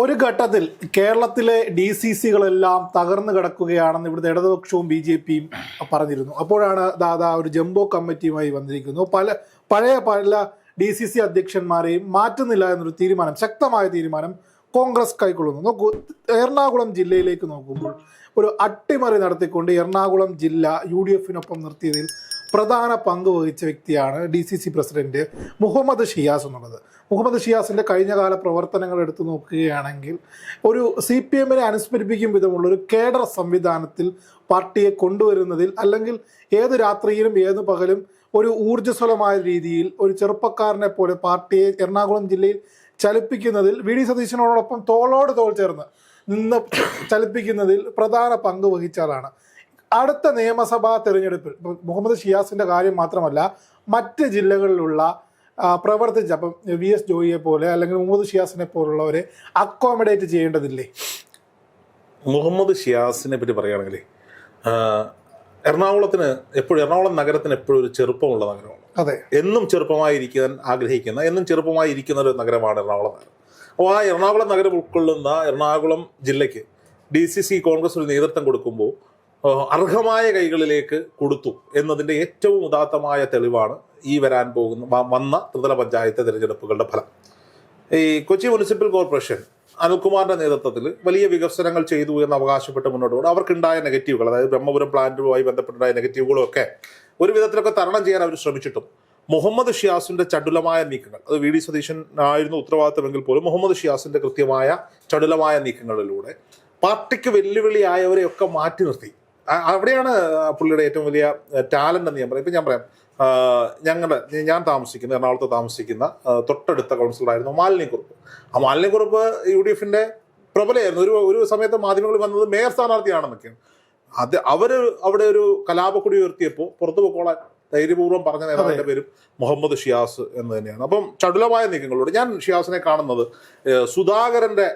ഒരു ഘട്ടത്തിൽ കേരളത്തിലെ ഡി സി സികളെല്ലാം തകർന്നു കിടക്കുകയാണെന്ന് ഇവിടുത്തെ ഇടതുപക്ഷവും ബി ജെ പിയും പറഞ്ഞിരുന്നു. അപ്പോഴാണ് ദാദാ ഒരു ജംബോ കമ്മിറ്റിയുമായി വന്നിരിക്കുന്നു. പല പഴയ പല ഡി സി സി അധ്യക്ഷന്മാരെയും മാറ്റുന്നില്ല എന്നൊരു തീരുമാനം ശക്തമായ തീരുമാനം കോൺഗ്രസ് കൈക്കൊള്ളുന്നു. നോക്കൂ എറണാകുളം ജില്ലയിലേക്ക് നോക്കുമ്പോൾ ഒരു അട്ടിമറി നടത്തിക്കൊണ്ട് എറണാകുളം ജില്ല യു ഡി എഫിനൊപ്പം നിർത്തിയതിൽ പ്രധാന പങ്ക് വഹിച്ച വ്യക്തിയാണ് D C C president Muhammad Shiyas എന്നുള്ളത്. മുഹമ്മദ് ഷിയാസിന്റെ കഴിഞ്ഞകാല പ്രവർത്തനങ്ങൾ എടുത്തു നോക്കുകയാണെങ്കിൽ ഒരു സി പി എമ്മിനെ അനുസ്മരിപ്പിക്കും വിധമുള്ള ഒരു കേഡർ സംവിധാനത്തിൽ പാർട്ടിയെ കൊണ്ടുവരുന്നതിൽ അല്ലെങ്കിൽ ഏത് രാത്രിയിലും ഏത് പകലും ഒരു ഊർജസ്വലമായ രീതിയിൽ ഒരു ചെറുപ്പക്കാരനെ പോലെ പാർട്ടിയെ എറണാകുളം ജില്ലയിൽ ചലിപ്പിക്കുന്നതിൽ വി ഡി സതീശനോടൊപ്പം തോളോട് തോൾ ചേർന്ന് നിന്ന് ചലിപ്പിക്കുന്നതിൽ പ്രധാന പങ്ക് വഹിച്ച ആളാണ്. അടുത്ത നിയമസഭാ തെരഞ്ഞെടുപ്പിൽ മുഹമ്മദ് ഷിയാസിന്റെ കാര്യം മാത്രമല്ല മറ്റ് ജില്ലകളിലുള്ള പ്രവർത്തിച്ച അപ്പം വി എസ് ജോയിയെ പോലെ അല്ലെങ്കിൽ മുഹമ്മദ് ഷിയാസിനെ പോലുള്ളവരെ അക്കോമഡേറ്റ് ചെയ്യേണ്ടതില്ലേ? മുഹമ്മദ് ഷിയാസിനെ പറ്റി പറയുകയാണെങ്കിൽ എറണാകുളത്തിന് എപ്പോഴും എറണാകുളം നഗരത്തിന് എപ്പോഴും ഒരു ചെറുപ്പമുള്ള നഗരമാണ്. അതെ. എന്നും ചെറുപ്പമായിരിക്കാൻ ആഗ്രഹിക്കുന്ന എന്നും ചെറുപ്പമായിരിക്കുന്ന ഒരു നഗരമാണ് എറണാകുളം നഗരം. അപ്പോൾ ആ എറണാകുളം നഗരം ഉൾക്കൊള്ളുന്ന എറണാകുളം ജില്ലയ്ക്ക് ഡി സി സി കോൺഗ്രസ് ഒരു നേതൃത്വം കൊടുക്കുമ്പോൾ അർഹമായ കൈകളിലേക്ക് കൊടുത്തു എന്നതിന്റെ ഏറ്റവും ഉദാത്തമായ തെളിവാണ് ഈ വരാൻ പോകുന്ന വന്ന ത്രിതല പഞ്ചായത്ത് തിരഞ്ഞെടുപ്പുകളുടെ ഫലം. ഈ കൊച്ചി മുനിസിപ്പൽ കോർപ്പറേഷൻ അനിൽകുമാറിന്റെ നേതൃത്വത്തിൽ വലിയ വികസനങ്ങൾ ചെയ്തു എന്ന് അവകാശപ്പെട്ട് മുന്നോട്ട് പോകും അവർക്കുണ്ടായ നെഗറ്റീവുകൾ അതായത് ബ്രഹ്മപുരം പ്ലാന്റുമായി ബന്ധപ്പെട്ടുണ്ടായ നെഗറ്റീവുകളും ഒക്കെ ഒരു വിധത്തിലൊക്കെ തരണം ചെയ്യാൻ അവർ ശ്രമിച്ചിട്ടും. മുഹമ്മദ് ഷിയാസിന്റെ ചടുലമായ നീക്കങ്ങൾ അത് വി ഡി സതീശൻ ആയിരുന്നു ഉത്തരവാദിത്തമെങ്കിൽ പോലും മുഹമ്മദ് ഷിയാസിന്റെ കൃത്യമായ ചടുലമായ നീക്കങ്ങളിലൂടെ പാർട്ടിക്ക് വെല്ലുവിളിയായവരെയൊക്കെ മാറ്റി നിർത്തി. അവിടെയാണ് പുള്ളിയുടെ ഏറ്റവും വലിയ ടാലന്റ് എന്ന് ഞാൻ പറയാം. ഇപ്പം ഞാൻ പറയാം ഞങ്ങളുടെ ഞാൻ താമസിക്കുന്ന എറണാകുളത്ത് താമസിക്കുന്ന തൊട്ടടുത്ത കൗൺസിലറായിരുന്നു മാലിന്യക്കുറുപ്പ്. ആ മാലിന്യക്കുറുപ്പ് യു ഡി എഫിന്റെ പ്രബലയായിരുന്നു. ഒരു ഒരു സമയത്ത് മാധ്യമങ്ങൾ വന്നത് മേയർ സ്ഥാനാർത്ഥിയാണെന്നൊക്കെയാണ്. അത് അവർ അവിടെ ഒരു കലാപക്കുടി ഉയർത്തിയപ്പോൾ പുറത്തു പൊക്കോളാൻ ധൈര്യപൂർവം പറഞ്ഞ നേതാവിന്റെ പേരും മുഹമ്മദ് ഷിയാസ് എന്ന് തന്നെയാണ്. അപ്പം ചടുലമായ നീക്കങ്ങളോട് ഞാൻ ഷിയാസിനെ കാണുന്നത് സുധാകരന്റെ സുധാകരന്റെ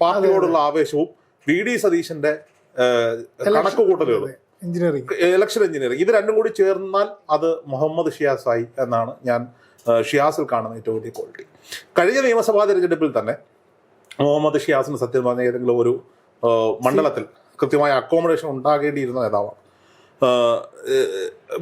പാർട്ടിയോടുള്ള ആവേശവും വി ഡി സതീശന്റെ ഏഹ്, കൂട്ടലുകൾ. എഞ്ചിനീയറിംഗ് ഇലക്ഷൻ എഞ്ചിനീയറിംഗ് ഇത് രണ്ടും കൂടി ചേർന്നാൽ അത് മുഹമ്മദ് ഷിയാസായി എന്നാണ് ഞാൻ ഷിയാസിൽ കാണുന്ന ഏറ്റവും വലിയ ക്വാളിറ്റി. കഴിഞ്ഞ നിയമസഭാ തെരഞ്ഞെടുപ്പിൽ തന്നെ മുഹമ്മദ് ഷിയാസിന് സത്യം പറഞ്ഞ ഏതെങ്കിലും ഒരു മണ്ഡലത്തിൽ കൃത്യമായ അക്കോമഡേഷൻ ഉണ്ടാകേണ്ടിയിരുന്ന നേതാവാണ്.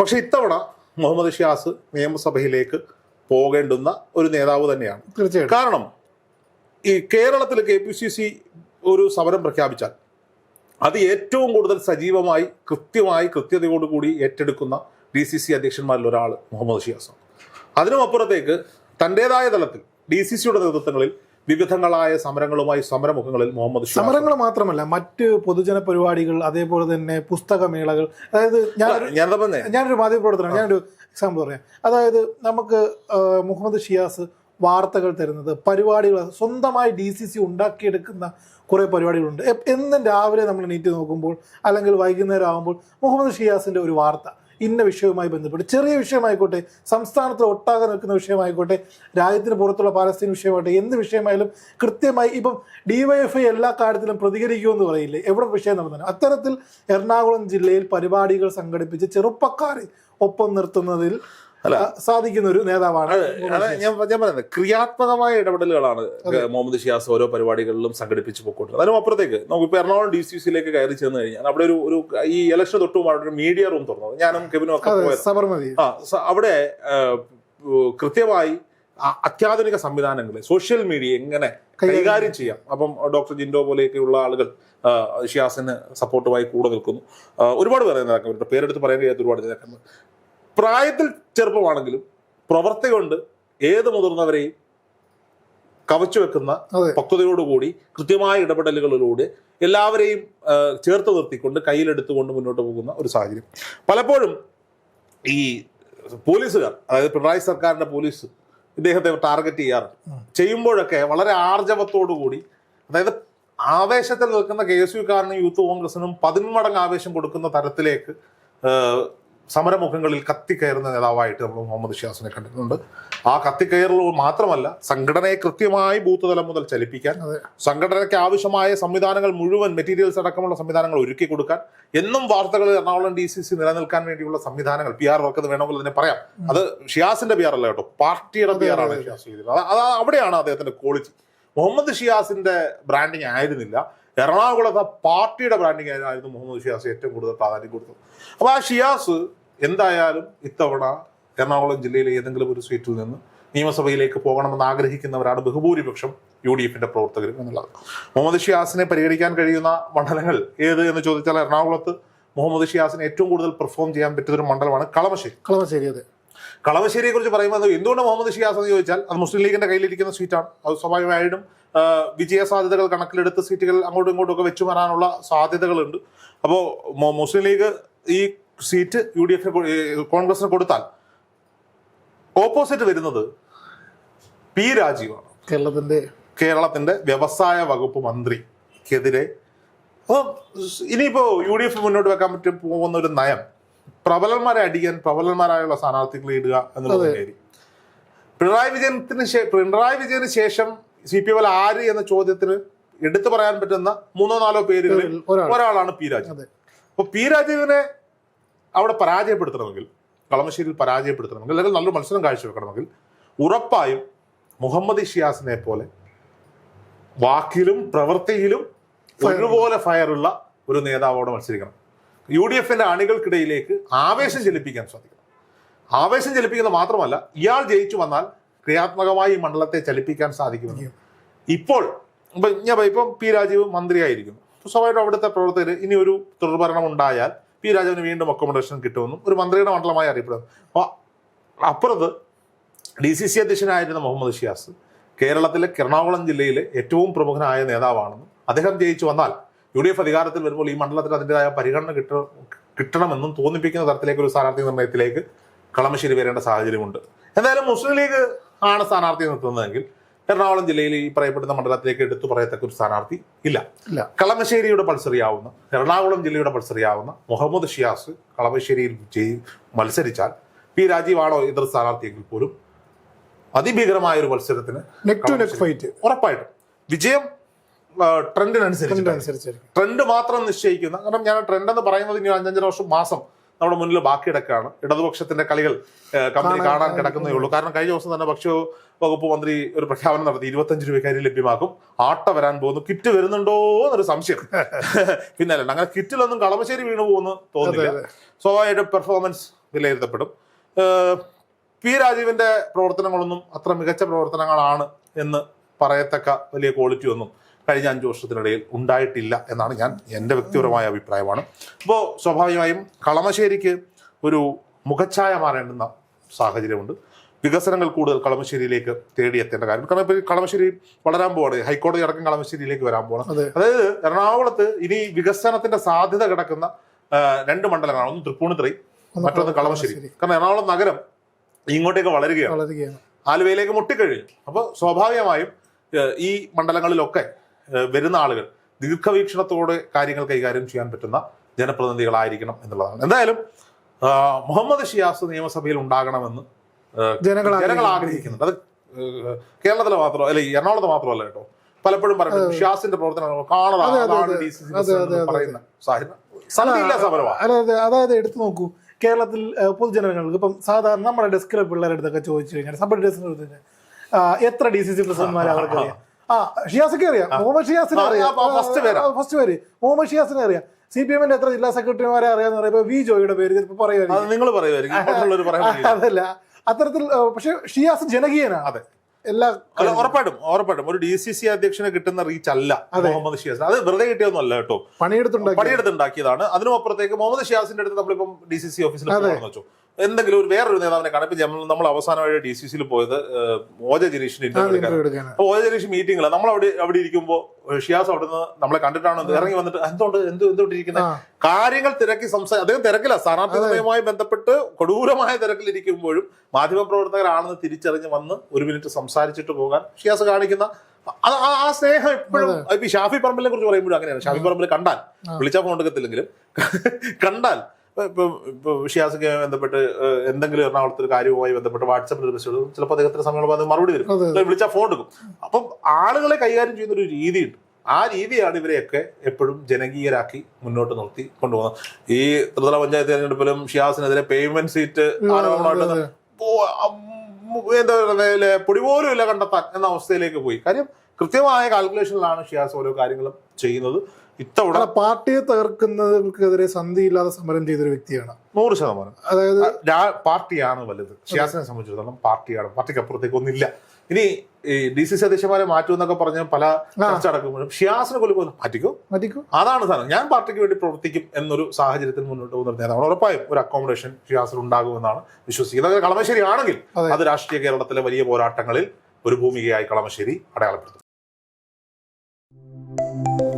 പക്ഷെ ഇത്തവണ മുഹമ്മദ് ഷിയാസ് നിയമസഭയിലേക്ക് പോകേണ്ടുന്ന ഒരു നേതാവ് തന്നെയാണ്. കാരണം ഈ കേരളത്തിൽ കെ പി സി സി ഒരു സമരം പ്രഖ്യാപിച്ചാൽ അത് ഏറ്റവും കൂടുതൽ സജീവമായി കൃത്യമായി കൃത്യതയോടുകൂടി ഏറ്റെടുക്കുന്ന ഡി സി സി അധ്യക്ഷന്മാരിൽ ഒരാൾ മുഹമ്മദ് ഷിയാസാണ് അതിനും അപ്പുറത്തേക്ക് തന്റെതായ തലത്തിൽ ഡി സി സിയുടെ നേതൃത്വങ്ങളിൽ വിവിധങ്ങളായ സമരങ്ങളുമായി സമരമുഖങ്ങളിൽ മുഹമ്മദ് സമരങ്ങൾ മാത്രമല്ല മറ്റ് പൊതുജന പരിപാടികൾ അതേപോലെ തന്നെ പുസ്തകമേളകൾ. അതായത് ഞാൻ ഞാനൊരു മാധ്യമപ്രവർത്തനം ഞാനൊരു എക്സാമ്പിൾ പറയാം. അതായത് നമുക്ക് മുഹമ്മദ് ഷിയാസ് വാർത്തകൾ തരുന്നത് പരിപാടികൾ സ്വന്തമായി ഡി സി സി ഉണ്ടാക്കിയെടുക്കുന്ന കുറേ പരിപാടികളുണ്ട്. എന്നും രാവിലെ നമ്മൾ നീറ്റ് നോക്കുമ്പോൾ അല്ലെങ്കിൽ വൈകുന്നേരം ആകുമ്പോൾ മുഹമ്മദ് ഷിയാസിന്റെ ഒരു വാർത്ത ഇന്ന വിഷയവുമായി ബന്ധപ്പെട്ട് ചെറിയ വിഷയമായിക്കോട്ടെ സംസ്ഥാനത്ത് ഒട്ടാകെ നിൽക്കുന്ന വിഷയമായിക്കോട്ടെ രാജ്യത്തിന് പുറത്തുള്ള പാലസ്തീൻ വിഷയമായിട്ടെ എന്ത് വിഷയമായാലും കൃത്യമായി ഇപ്പം ഡിവൈഎഫ്ഐ എല്ലാ കാര്യത്തിലും പ്രതികരിക്കുമെന്ന് പറയില്ലേ? എവിടെ വിഷയം നടന്നാലും അത്തരത്തിൽ എറണാകുളം ജില്ലയിൽ പരിപാടികൾ സംഘടിപ്പിച്ച് ചെറുപ്പക്കാരെ ഒപ്പം നിർത്തുന്നതിൽ അല്ല. സാധിക്കുന്ന ഒരു നേതാവാണ് ഞാൻ ഞാൻ പറയുന്നത് ക്രിയാത്മകമായ ഇടപെടലുകളാണ് മുഹമ്മദ് ഷിയാസ് ഓരോ പരിപാടികളിലും സംഘടിപ്പിച്ച് പോയിക്കൊണ്ടത് അതിനും അപ്പുറത്തേക്ക് നമുക്ക് ഇപ്പൊ എറണാകുളം ഡി സി സിയിലേക്ക് കയറി ചെന്ന് കഴിഞ്ഞാൽ അവിടെ ഒരു ഒരു ഈ ഇലക്ഷൻ തൊട്ടും അവിടെ ഒരു മീഡിയ റൂം തുറന്നത് ഞാനും കെവിനും ഒക്കെ സബർമതി. ആ അവിടെ കൃത്യമായി അത്യാധുനിക സംവിധാനങ്ങളെ സോഷ്യൽ മീഡിയ എങ്ങനെ കൈകാര്യം ചെയ്യാം. അപ്പം ഡോക്ടർ ജിൻഡോ പോലെയൊക്കെയുള്ള ആളുകൾ ഷിയാസിന് സപ്പോർട്ടുമായി കൂടെ നിൽക്കുന്നു. ഒരുപാട് പേരെ നേതാക്കന്മാരുണ്ട് പേരെടുത്ത് പറയാൻ കഴിയാത്ത ഒരുപാട് നേതാക്കന്മാർ പ്രായത്തിൽ ചെറുപ്പമാണെങ്കിലും പ്രവർത്തി കൊണ്ട് ഏത് മുതിർന്നവരെയും കവച്ചു വെക്കുന്ന പക്വതയോടുകൂടി കൃത്യമായ ഇടപെടലുകളിലൂടെ എല്ലാവരെയും ചേർത്ത് നിർത്തിക്കൊണ്ട് കയ്യിലെടുത്തുകൊണ്ട് മുന്നോട്ട് പോകുന്ന ഒരു സാഹചര്യം. പലപ്പോഴും ഈ പോലീസുകാർ അതായത് പിണറായി സർക്കാരിന്റെ പോലീസ് ഇദ്ദേഹത്തെ ടാർഗറ്റ് ചെയ്യാറുണ്ട്. ചെയ്യുമ്പോഴൊക്കെ വളരെ ആർജവത്തോടു കൂടി അതായത് ആവേശത്തിൽ നിൽക്കുന്ന കെ എസ് യുക്കാരനും യൂത്ത് കോൺഗ്രസിനും പതിന്മടങ്ങ് ആവേശം കൊടുക്കുന്ന തരത്തിലേക്ക് സമരമുഖങ്ങളിൽ കത്തിക്കയറുന്ന നേതാവായിട്ട് നമ്മൾ മുഹമ്മദ് ഷിയാസിനെ കണ്ടിട്ടുണ്ട്. ആ കത്തിക്കയറൽ മാത്രമല്ല സംഘടനയെ കൃത്യമായി ബൂത്ത് തലം മുതൽ ചലിപ്പിക്കാൻ സംഘടനയ്ക്ക് ആവശ്യമായ സംവിധാനങ്ങൾ മുഴുവൻ മെറ്റീരിയൽസ് അടക്കമുള്ള സംവിധാനങ്ങൾ ഒരുക്കി കൊടുക്കാൻ എന്നും വാർത്തകൾ എറണാകുളം ഡി സി സി നിലനിൽക്കാൻ വേണ്ടിയുള്ള സംവിധാനങ്ങൾ പി ആർ വർക്ക് എന്ന് വേണമെങ്കിൽ അതിനെ പറയാം. അത് ഷിയാസിന്റെ പി ആർ അല്ല കേട്ടോ പാർട്ടിയുടെ പി ആർ ആണ് ഷിയാസ് അത് അവിടെയാണ് അദ്ദേഹത്തിന്റെ ക്വാളിറ്റി മുഹമ്മദ് ഷിയാസിന്റെ ബ്രാൻഡിങ് ആയിരുന്നില്ല. എറണാകുളത്തെ പാർട്ടിയുടെ ബ്രാൻഡിങ് ആയിരുന്നു മുഹമ്മദ് ഷിയാസ് ഏറ്റവും കൂടുതൽ പ്രാധാന്യം കൊടുത്തത്. അപ്പൊ ആ ഷിയാസ് എന്തായാലും ഇത്തവണ എറണാകുളം ജില്ലയിലെ ഏതെങ്കിലും ഒരു സീറ്റിൽ നിന്ന് നിയമസഭയിലേക്ക് പോകണമെന്ന് ആഗ്രഹിക്കുന്നവരാണ് ബഹുഭൂരിപക്ഷം യു ഡി എഫിന്റെ പ്രവർത്തകർ എന്നുള്ളത്. മുഹമ്മദ് ഷിയാസിനെ പരിഗണിക്കാൻ കഴിയുന്ന മണ്ഡലങ്ങൾ ഏത് എന്ന് ചോദിച്ചാൽ എറണാകുളത്ത് മുഹമ്മദ് ഷിയാസിന് ഏറ്റവും കൂടുതൽ പെർഫോം ചെയ്യാൻ പറ്റുന്ന ഒരു മണ്ഡലമാണ് കളമശ്ശേരി. കളമശ്ശേരി അതെ. കളമശ്ശേരിയെ കുറിച്ച് പറയുമ്പോൾ എന്തുകൊണ്ട് മുഹമ്മദ് ഷിയാസ് എന്ന് ചോദിച്ചാൽ അത് മുസ്ലിം ലീഗിന്റെ കയ്യിലിരിക്കുന്ന സീറ്റാണ് അത് സ്വാഭാവികമായിട്ടും വിജയ സാധ്യതകൾ കണക്കിലെടുത്ത് സീറ്റുകൾ അങ്ങോട്ടും ഇങ്ങോട്ടും ഒക്കെ വെച്ചു വരാനുള്ള സാധ്യതകളുണ്ട്. അപ്പോൾ മുസ്ലിം ലീഗ് ഈ സീറ്റ് യു ഡി എഫിന് കോൺഗ്രസിന് കൊടുത്താൽ ഓപ്പോസിറ്റ് വരുന്നത് പി രാജീവാണ്. കേരളത്തിന്റെ കേരളത്തിന്റെ വ്യവസായ വകുപ്പ് മന്ത്രിക്കെതിരെ. അപ്പം ഇനിയിപ്പോ യു ഡി എഫ് മുന്നോട്ട് വെക്കാൻ പറ്റും പോകുന്ന ഒരു നയം. പ്രബലന്മാരെ അടിക്കാൻ പ്രബലന്മാരായുള്ള സ്ഥാനാർത്ഥികളെ ഇടുക എന്നുള്ളത് പിണറായി വിജയത്തിന് പിണറായി വിജയന് ശേഷം സി പി എം ആര് എന്ന ചോദ്യത്തിന് എടുത്തു പറയാൻ പറ്റുന്ന മൂന്നോ നാലോ പേരുകളിൽ ഒരാളാണ് പി രാജീവ്. അപ്പൊ പി രാജീവിനെ അവിടെ പരാജയപ്പെടുത്തണമെങ്കിൽ കളമശ്ശേരിയിൽ പരാജയപ്പെടുത്തണമെങ്കിൽ അല്ലെങ്കിൽ നല്ലൊരു മത്സരം കാഴ്ചവെക്കണമെങ്കിൽ ഉറപ്പായും മുഹമ്മദ് ഷിയാസിനെ പോലെ വാക്കിലും പ്രവൃത്തിയിലും ഒരുപോലെ ഫയറുള്ള ഒരു നേതാവോട് മത്സരിക്കണം. യു ഡി എഫിന്റെ അണികൾക്കിടയിലേക്ക് ആവേശം ജലിപ്പിക്കാൻ സാധിക്കണം. ആവേശം ജലിപ്പിക്കുന്നത് മാത്രമല്ല ഇയാൾ ജയിച്ചു വന്നാൽ ക്രിയാത്മകമായി മണ്ഡലത്തെ ചലിപ്പിക്കാൻ സാധിക്കുമെന്ന്. ഇപ്പോൾ ഇപ്പൊ ഞാൻ ഇപ്പം പി രാജീവ് മന്ത്രിയായിരിക്കുന്നു. സ്വാഭാവികമായിട്ടും അവിടുത്തെ പ്രവർത്തകർ ഇനി ഒരു തുടർഭരണം ഉണ്ടായാൽ പി രാജീവിന് വീണ്ടും അക്കോമഡേഷൻ കിട്ടുമെന്നും ഒരു മന്ത്രിയുടെ മണ്ഡലമായി അറിയപ്പെടുന്നു അപ്പോൾ അപ്പുറത്ത് ഡി സി സി അധ്യക്ഷനായിരുന്ന മുഹമ്മദ് ഷിയാസ് കേരളത്തിലെ എറണാകുളം ജില്ലയിലെ ഏറ്റവും പ്രമുഖനായ നേതാവാണെന്നും അദ്ദേഹം ജയിച്ചു വന്നാൽ യു ഡി എഫ് അധികാരത്തിൽ വരുമ്പോൾ ഈ മണ്ഡലത്തിൽ അതിന്റെതായ പരിഗണന കിട്ട കിട്ടണമെന്നും തോന്നിപ്പിക്കുന്ന തരത്തിലേക്ക് ഒരു സ്ഥാനാർത്ഥി നിർണയത്തിലേക്ക് കളമശ്ശേരി വരേണ്ട സാഹചര്യമുണ്ട്. എന്തായാലും മുസ്ലിം ലീഗ് ആണ് സ്ഥാനാർത്ഥി നിർത്തുന്നതെങ്കിൽ എറണാകുളം ജില്ലയിൽ ഈ പറയപ്പെടുന്ന മണ്ഡലത്തിലേക്ക് എടുത്തു പറയത്തക്ക ഒരു സ്ഥാനാർത്ഥി ഇല്ല. ഇല്ല. കളമശ്ശേരിയുടെ പൾസറിയാവുന്ന എറണാകുളം ജില്ലയുടെ പൾസറിയാവുന്ന മുഹമ്മദ് ഷിയാസ് കളമശ്ശേരിയിൽ മത്സരിച്ചാൽ പി രാജീവാണോ എതിർ സ്ഥാനാർത്ഥിയെങ്കിൽ പോലും അതിഭീകരമായ ഒരു മത്സരത്തിന് നെക്ക് ടു നെക് ഫൈറ്റ് ഉറപ്പായിട്ടും. വിജയം ട്രെൻഡിനനുസരിച്ച് ട്രെൻഡ് മാത്രം നിശ്ചയിക്കുന്ന കാരണം ഞാൻ ട്രെൻഡ് എന്ന് പറയുന്നത് ഇനി അഞ്ചഞ്ചര വർഷം മാസം നമ്മുടെ മുന്നിൽ ബാക്കി കിടക്കുകയാണ്. ഇടതുപക്ഷത്തിന്റെ കളികൾ കമ്പനി കാണാൻ കിടക്കുന്നേ ഉള്ളൂ. കാരണം കഴിഞ്ഞ ദിവസം തന്നെ ഭക്ഷ്യ വകുപ്പ് മന്ത്രി ഒരു പ്രഖ്യാപനം നടത്തി. ഇരുപത്തഞ്ച് രൂപക്കാരി ലഭ്യമാക്കും. ആട്ട വരാൻ പോകുന്നു. കിറ്റ് വരുന്നുണ്ടോ എന്നൊരു സംശയം. പിന്നെ അല്ല അങ്ങനെ കിറ്റിലൊന്നും കളമശ്ശേരി വീണു പോകുന്നു തോന്നുന്നില്ല. സ്വാഭാവികമായിട്ടും പെർഫോമൻസ് വിലയിരുത്തപ്പെടും. പി രാജീവിന്റെ പ്രവർത്തനങ്ങളൊന്നും അത്ര മികച്ച പ്രവർത്തനങ്ങളാണ് എന്ന് പറയത്തക്ക വലിയ ക്വാളിറ്റി ഒന്നും കഴിഞ്ഞ അഞ്ചു വർഷത്തിനിടയിൽ ഉണ്ടായിട്ടില്ല എന്നാണ് ഞാൻ എന്റെ വ്യക്തിപരമായ അഭിപ്രായമാണ്. അപ്പോൾ സ്വാഭാവികമായും കളമശ്ശേരിക്ക് ഒരു മുഖച്ഛായ മാറേണ്ടുന്ന സാഹചര്യമുണ്ട്. വികസനങ്ങൾ കൂടുതൽ കളമശ്ശേരിയിലേക്ക് തേടിയെത്തേണ്ട കാര്യം. കാരണം ഇപ്പോൾ കളമശ്ശേരി വളരാൻ പോവാണ്. ഹൈക്കോടതി അടക്കം കളമശ്ശേരിയിലേക്ക് വരാൻ പോകണം അതായത് എറണാകുളത്ത് ഇനി വികസനത്തിന്റെ സാധ്യത കിടക്കുന്ന രണ്ട് മണ്ഡലങ്ങളാണ്. ഒന്ന് തൃപ്പൂണിത്തുറൈ മറ്റൊന്ന് കളമശ്ശേരി. കാരണം എറണാകുളം നഗരം ഇങ്ങോട്ടേക്ക് വളരുകയാണ്. ആലുവയിലേക്ക് മുട്ടിക്കഴിഞ്ഞു. അപ്പോൾ സ്വാഭാവികമായും ഈ മണ്ഡലങ്ങളിലൊക്കെ വരുന്ന ആളുകൾ ദീർഘവീക്ഷണത്തോടെ കാര്യങ്ങൾ കൈകാര്യം ചെയ്യാൻ പറ്റുന്ന ജനപ്രതിനിധികളായിരിക്കണം എന്നുള്ളതാണ്. എന്തായാലും മുഹമ്മദ് ഷിയാസ് നിയമസഭയിൽ ഉണ്ടാകണമെന്ന് ജനങ്ങൾ ജനങ്ങൾ ആഗ്രഹിക്കുന്നുണ്ട്. അത് കേരളത്തിലെ മാത്രം അല്ലെ എറണാകുളത്ത് മാത്രമല്ല കേട്ടോ. പലപ്പോഴും പറയുന്നത് ഷിയാസിന്റെ പ്രവർത്തനം കാണാതെ അതായത് എടുത്തു നോക്കൂ. കേരളത്തിൽ പൊതുജനങ്ങൾക്ക് ഇപ്പം സാധാരണ നമ്മുടെ ഡെസ്കിലെ പിള്ളേരുടെ അടുത്തൊക്കെ ചോദിച്ചു കഴിഞ്ഞാൽ സബ് ഡെസ്കിൽ എത്ര ഡി സി സി പ്രസിഡന്റ്മാരെ അവർക്ക് അറിയാം ആ ഷിയാസൊക്കെ അറിയാം. മുഹമ്മദ് ഷിയാസിനെ അറിയാം. first പേരാ. ഫസ്റ്റ് പേര്. മുഹമ്മദ് ഷിയാസിനെ അറിയാം. സി പി എമ്മിന്റെ എത്ര ജില്ലാ സെക്രട്ടറിമാരെ അറിയാന്ന് പറയുമ്പോൾ വി ജോയിയുടെ പേര്. ചിലപ്പോൾ പറയുമായിരിക്കും. നിങ്ങൾ പറയുമായിരിക്കും. അതല്ല. അത്തരത്തിൽ പക്ഷെ ഷിയാസ് ജനകീയനാണ് അതെ. എല്ലാ ഉറപ്പായിട്ടും ഉറപ്പായിട്ടും. ഒരു ഡി സി സി അധ്യക്ഷനെ കിട്ടുന്ന റീച്ച് അല്ല മുഹമ്മദ് ഷിയാസ്. അത് വെറുതെ കിട്ടിയൊന്നും അല്ല കേട്ടോ. പണിയെടുത്തുണ്ടാക്കി പണിയെടുത്തുണ്ടാക്കിയതാണ്. അതിനും അപ്പുറത്തേക്ക് മുഹമ്മദ് ഷിയാസിന്റെ അടുത്ത് നമ്മളിപ്പം ഡി സി സി ഓഫീസിൽ വെച്ചു. എന്തെങ്കിലും ഒരു വേറൊരു നേതാവിനെ കാണാം ഇപ്പൊ നമ്മൾ- നമ്മൾ അവസാനമായി ഡി സി സിയിൽ പോയത് മോജ ഓജ ജനീഷിന്റെ ഇന്റർവ്യൂ എടുക്കാൻ അപ്പൊ ഓജ ജനീഷ് മീറ്റിംഗ് നമ്മൾ അവിടെ അവിടെ ഇരിക്കുമ്പോൾ ഷിയാസ് അവിടെ നിന്ന് നമ്മളെ കണ്ടിട്ടാണോ ഇറങ്ങി വന്നിട്ട് എന്തുകൊണ്ട് എന്ത് എന്തുകൊണ്ടിരിക്കുന്നത് കാര്യങ്ങൾ തിരക്കി സംസാരിക്കും അദ്ദേഹം തിരക്കില്ല സ്ഥാനാർത്ഥി നിർണയവുമായി ബന്ധപ്പെട്ട് കൊടൂരമായ തിരക്കിലിരിക്കുമ്പോഴും മാധ്യമപ്രവർത്തകരാണെന്ന് തിരിച്ചറിഞ്ഞ് വന്ന് ഒരു മിനിറ്റ് സംസാരിച്ചിട്ട് പോകാൻ ഷിയാസ് കാണിക്കുന്ന ആ- സ്നേഹം എപ്പോഴും ഇപ്പൊ ഷാഫി പറമ്പിലിനെ കുറിച്ച് പറയുമ്പോഴും അങ്ങനെയാണ്. ഷാഫി പറമ്പിൽ കണ്ടാൽ വിളിച്ചാൽ ഫോൺ എടുക്കത്തില്ലെങ്കിലും കണ്ടാൽ ഇപ്പൊ- ഇപ്പൊ ഇപ്പൊ ഷിയാസൊക്കെ ബന്ധപ്പെട്ട് എന്തെങ്കിലും എറണാകുളത്ത് ഒരു കാര്യവുമായി ബന്ധപ്പെട്ട് വാട്സപ്പിൽ ഒരു മെസ്സേജ് ചിലപ്പോൾ അദ്ദേഹത്തിന് സമയമുള്ളപ്പോൾ അത് മറുപടി വരും വിളിച്ചാൽ ഫോൺ എടുക്കും. അപ്പം ആളുകളെ കൈകാര്യം ചെയ്യുന്ന ഒരു രീതിയുണ്ട്. ആ രീതിയാണ് ഇവരെയൊക്കെ എപ്പോഴും ജനകീയരാക്കി മുന്നോട്ട് നിർത്തി കൊണ്ടുപോകുന്നത്. ഈ ത്രിതല പഞ്ചായത്ത് തെരഞ്ഞെടുപ്പിലും ഷിയാസിനെതിരെ പേയ്മെന്റ് സീറ്റ് ആരോപണമായിട്ട് എന്താ പറയുക പൊടി പോലും ഇല്ല കണ്ടെത്താൻ എന്ന അവസ്ഥയിലേക്ക് പോയി. കാര്യം കൃത്യമായ കാൽക്കുലേഷനിലാണ് ഷിയാസ് ഓരോ കാര്യങ്ങളും ചെയ്യുന്നത്. ഇത്തവണ പാർട്ടിയെ തകർക്കുന്നവർക്കെതിരെ സന്ധിയില്ലാതെ സമരം ചെയ്തൊരു വ്യക്തിയാണ്. നൂറ് ശതമാനം. അതായത് പാർട്ടിയാണ് വലുത്. ഷിയാസിനെ സംബന്ധിച്ചിടത്തോളം പാർട്ടിയാണ്. പാർട്ടിക്ക് അപ്പുറത്തേക്ക് ഒന്നില്ല ഇനി ഈ ഡി സി സി അധ്യക്ഷന്മാരെ മാറ്റും എന്നൊക്കെ പറഞ്ഞ് പല ചർച്ച നടക്കുമ്പോഴും ഷിയാസിനെ കൊല്ലുമ്പോൾ മാറ്റിക്കോ? മാറ്റിക്കോ? അതാണ് സാധനം. ഞാൻ പാർട്ടിക്ക് വേണ്ടി പ്രവർത്തിക്കും എന്നൊരു സാഹചര്യത്തിൽ മുന്നോട്ട് പോകുന്ന നേതാവാണ്. ഉറപ്പായും ഒരു അക്കോമഡേഷൻ ഷിയാസിൽ ഉണ്ടാകുമെന്നാണ് വിശ്വസിക്കുന്നത്. അതായത് കളമശ്ശേരി ആണെങ്കിൽ അത് രാഷ്ട്രീയ കേരളത്തിലെ വലിയ പോരാട്ടങ്ങളിൽ ഒരു ഭൂമികയായി കളമശ്ശേരി അടയാളപ്പെടുത്തും. Música